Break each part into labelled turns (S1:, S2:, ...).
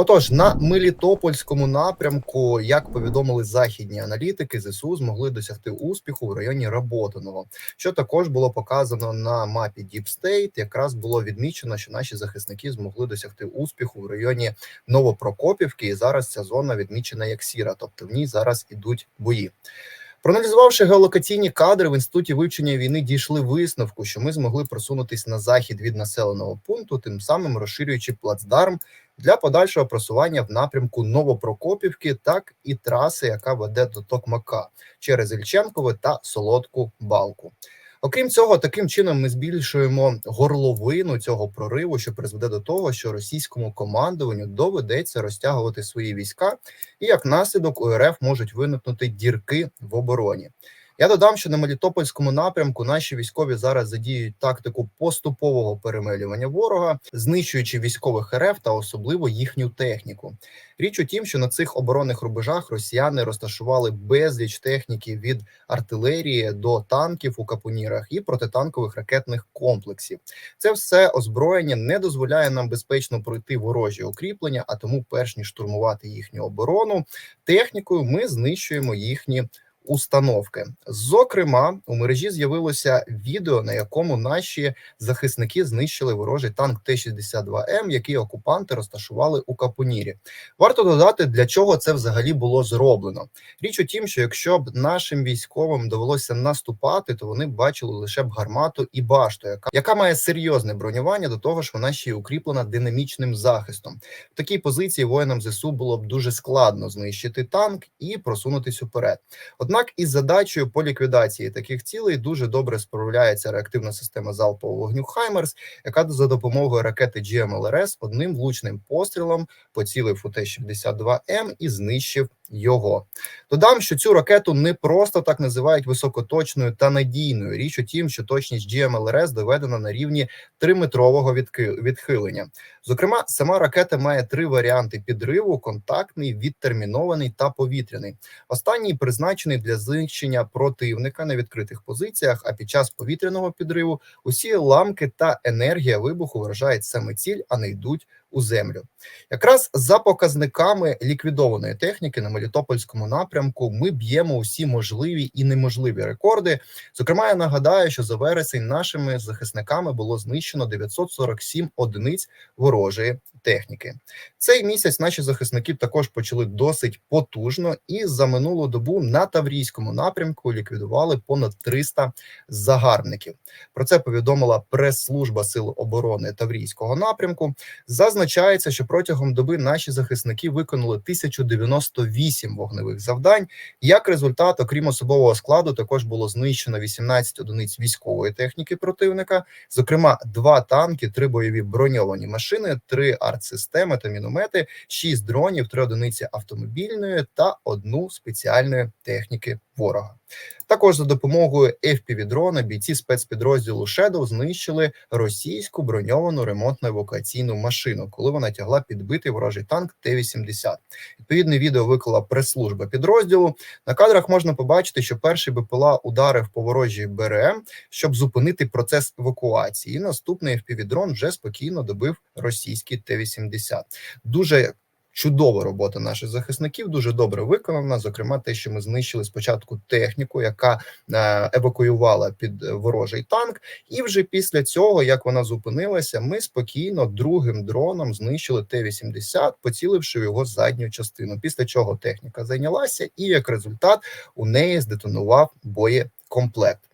S1: Отож, на Мелітопольському напрямку, як повідомили західні аналітики, ЗСУ змогли досягти успіху в районі Работиного, що також було показано на мапі Deep State. Якраз було відмічено, що наші захисники змогли досягти успіху в районі Новопрокопівки, і зараз ця зона відмічена як сіра, тобто в ній зараз ідуть бої. Проаналізувавши геолокаційні кадри в інституті вивчення війни, дійшли висновку, що ми змогли просунутись на захід від населеного пункту, тим самим розширюючи плацдарм для подальшого просування в напрямку Новопрокопівки, так і траси, яка веде до Токмака через Ільченкове та Солодку Балку. Окрім цього, таким чином ми збільшуємо горловину цього прориву, що призведе до того, що російському командуванню доведеться розтягувати свої війська, і як наслідок у РФ можуть виникнути дірки в обороні. Я додам, що на Мелітопольському напрямку наші військові зараз задіють тактику поступового перемелювання ворога, знищуючи військових РФ та особливо їхню техніку. Річ у тім, що на цих оборонних рубежах росіяни розташували безліч техніки від артилерії до танків у капунірах і протитанкових ракетних комплексів. Це все озброєння не дозволяє нам безпечно пройти ворожі укріплення, а тому, перш ніж штурмувати їхню оборону, технікою ми знищуємо їхні установки. Зокрема, у мережі з'явилося відео, на якому наші захисники знищили ворожий танк Т-62М, який окупанти розташували у Капунірі. Варто додати, для чого це взагалі було зроблено. Річ у тім, що якщо б нашим військовим довелося наступати, то вони б бачили лише б гармату і башту, яка яка має серйозне бронювання. До того ж, вона ще й укріплена динамічним захистом. В такій позиції воїнам ЗСУ було б дуже складно знищити танк і просунутись уперед. Однак із задачею по ліквідації таких цілей дуже добре справляється реактивна система залпового вогню Хаймерс, яка за допомогою ракети GMLRS одним влучним пострілом поцілив у Т-62М і знищив його. Додам, що цю ракету не просто так називають високоточною та надійною. Річ у тім, що точність GMLRS доведена на рівні 3-метрового відхилення. Зокрема, сама ракета має три варіанти підриву: контактний, відтермінований та повітряний. Останній призначений для знищення противника на відкритих позиціях. А під час повітряного підриву усі ламки та енергія вибуху вражають саме ціль, а не йдуть у землю. Якраз за показниками ліквідованої техніки на Мелітопольському напрямку ми б'ємо усі можливі і неможливі рекорди. Зокрема, я нагадаю, що за вересень нашими захисниками було знищено 947 одиниць ворожої техніки. Цей місяць наші захисники також почали досить потужно, і за минулу добу на Таврійському напрямку ліквідували понад 300 загарбників. Про це повідомила прес-служба Сил оборони Таврійського напрямку. Зазначається, що протягом доби наші захисники виконали 1098 вогневих завдань. Як результат, окрім особового складу, також було знищено 18 одиниць військової техніки противника, зокрема, два танки, три бойові броньовані машини, три артсистеми та міномети, шість дронів, три одиниці автомобільної та одну спеціальної техніки ворога. Також за допомогою FPV-дрона бійці спецпідрозділу Shadow знищили російську броньовану ремонтно-евакуаційну машину, коли вона тягла підбитий ворожий танк Т-80. Відповідне відео виклала прес-служба підрозділу. На кадрах можна побачити, що перший БПЛА ударив по ворожій БРМ, щоб зупинити процес евакуації. І наступний FPV-дрон вже спокійно добив російський Т-80. Дуже Чудова робота наших захисників дуже добре виконана. Зокрема, те, що ми знищили спочатку техніку, яка е, евакуювала під ворожий танк, і вже після цього, як вона зупинилася, ми спокійно другим дроном знищили Т-80, поціливши в його задню частину. Після чого техніка зайнялася, і як результат у неї здетонував боєкомплект.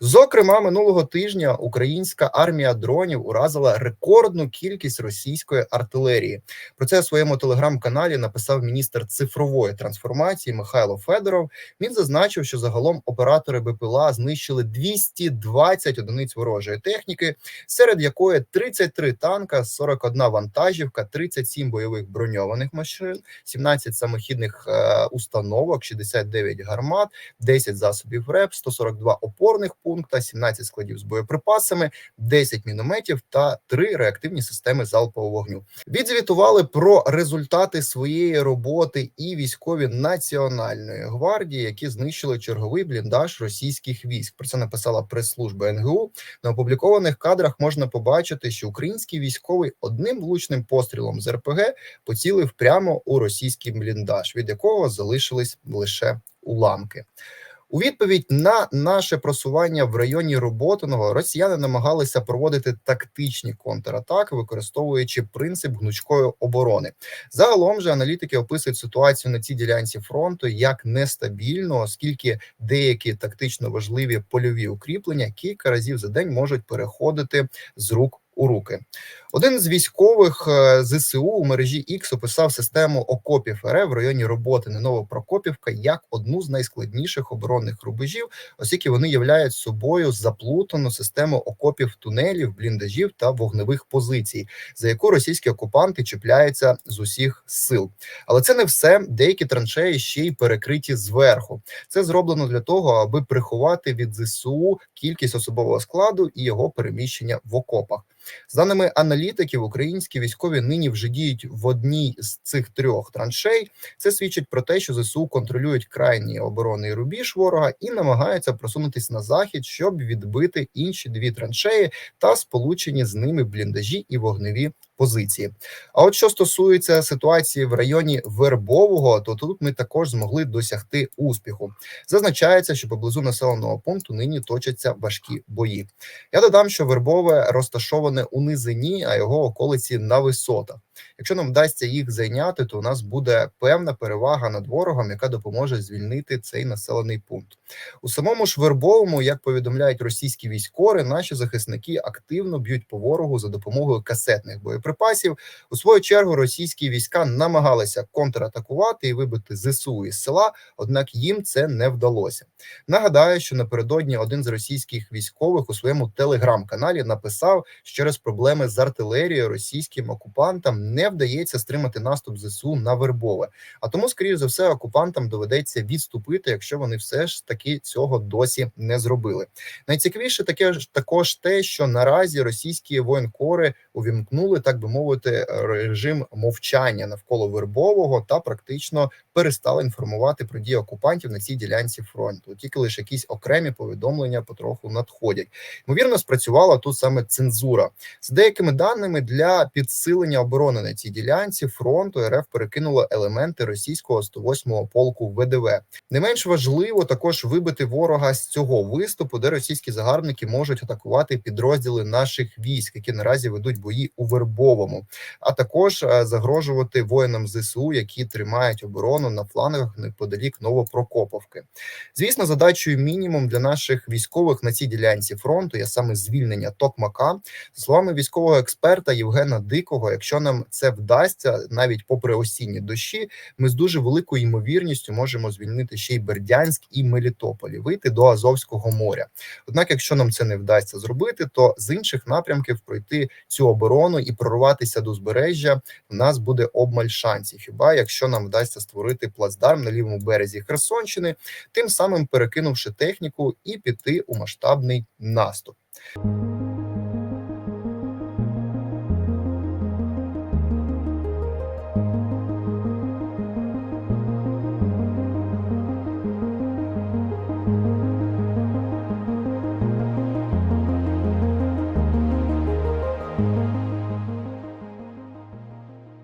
S1: Зокрема, минулого тижня українська армія дронів уразила рекордну кількість російської артилерії. Про це у своєму телеграм-каналі написав міністр цифрової трансформації Михайло Федоров. Він зазначив, що загалом оператори БПЛА знищили 220 одиниць ворожої техніки, серед якої 33 танка, 41 вантажівка, 37 бойових броньованих машин, 17 самохідних е, установок, 69 гармат, 10 засобів РЕП, 142 опор опорних пункта, 17 складів з боєприпасами, 10 мінометів та 3 реактивні системи залпового вогню. Відзвітували про результати своєї роботи і військові національної гвардії, які знищили черговий бліндаж російських військ. Про це написала прес-служба НГУ. На опублікованих кадрах можна побачити, що український військовий одним влучним пострілом з РПГ поцілив прямо у російський бліндаж, від якого залишились лише уламки. У відповідь на наше просування в районі Роботиного росіяни намагалися проводити тактичні контратаки, використовуючи принцип гнучкої оборони. Загалом же аналітики описують ситуацію на цій ділянці фронту як нестабільну, оскільки деякі тактично важливі польові укріплення кілька разів за день можуть переходити з рук у руки. Один з військових е, ЗСУ у мережі X описав систему окопів РФ в районі роботи Новопрокопівка як одну з найскладніших оборонних рубежів, оскільки вони являють собою заплутану систему окопів, тунелів, бліндажів та вогневих позицій, за яку російські окупанти чіпляються з усіх сил. Але це не все. Деякі траншеї ще й перекриті зверху. Це зроблено для того, аби приховати від ЗСУ кількість особового складу і його переміщення в окопах. З даними аналітиків, українські військові нині вже діють в одній з цих трьох траншей. Це свідчить про те, що ЗСУ контролюють крайній оборонний рубіж ворога і намагаються просунутися на захід, щоб відбити інші дві траншеї та сполучені з ними бліндажі і вогневі позиції. А от що стосується ситуації в районі Вербового, то тут ми також змогли досягти успіху. Зазначається, що поблизу населеного пункту нині точаться важкі бої. Я додам, що Вербове розташоване у низині, а його околиці на висотах. Якщо нам вдасться їх зайняти, то у нас буде певна перевага над ворогом, яка допоможе звільнити цей населений пункт. У самому ж Вербовому, як повідомляють російські військові, наші захисники активно б'ють по ворогу за допомогою касетних боєприпасів. У свою чергу російські війська намагалися контратакувати і вибити зсу із села однак їм це не вдалося. Нагадаю, що напередодні один з російських військових у своєму телеграм-каналі написав, що через проблеми з артилерією російським окупантам не вдається стримати наступ зсу на Вербове. А тому, скоріш за все, окупантам доведеться відступити, якщо вони все ж таки цього досі не зробили. Найцікавіше таке ж також те, що наразі російські воєнкори увімкнули, так би мовити, режим мовчання навколо Вербового та практично перестали інформувати про дії окупантів на цій ділянці фронту. Тільки лише якісь окремі повідомлення потроху надходять. Ймовірно, спрацювала тут саме цензура з деякими даними для підсилення оборони на цій ділянці фронту. РФ перекинуло елементи російського 108-го полку ВДВ. Не менш важливо також вибити ворога з цього виступу, де російські загарбники можуть атакувати підрозділи наших військ, які наразі ведуть бої у Вербовому, а також е, загрожувати воїнам ЗСУ, які тримають оборону на флангах неподалік Новопрокоповки. Звісно, задачею мінімум для наших військових на цій ділянці фронту є саме звільнення Токмака. Словами військового експерта Євгена Дикого, якщо нам це вдасться, навіть попри осінні дощі, ми з дуже великою ймовірністю можемо звільнити ще й Бердянськ і Мелітополі, вийти до Азовського моря. Однак, якщо нам це не вдасться зробити, то з інших напрямків пройти цю оборону і прорватися до узбережжя в нас буде обмаль шансів. Хіба якщо нам вдасться створити плацдарм на лівому березі Херсонщини, тим самим перекинувши техніку і піти у масштабний наступ.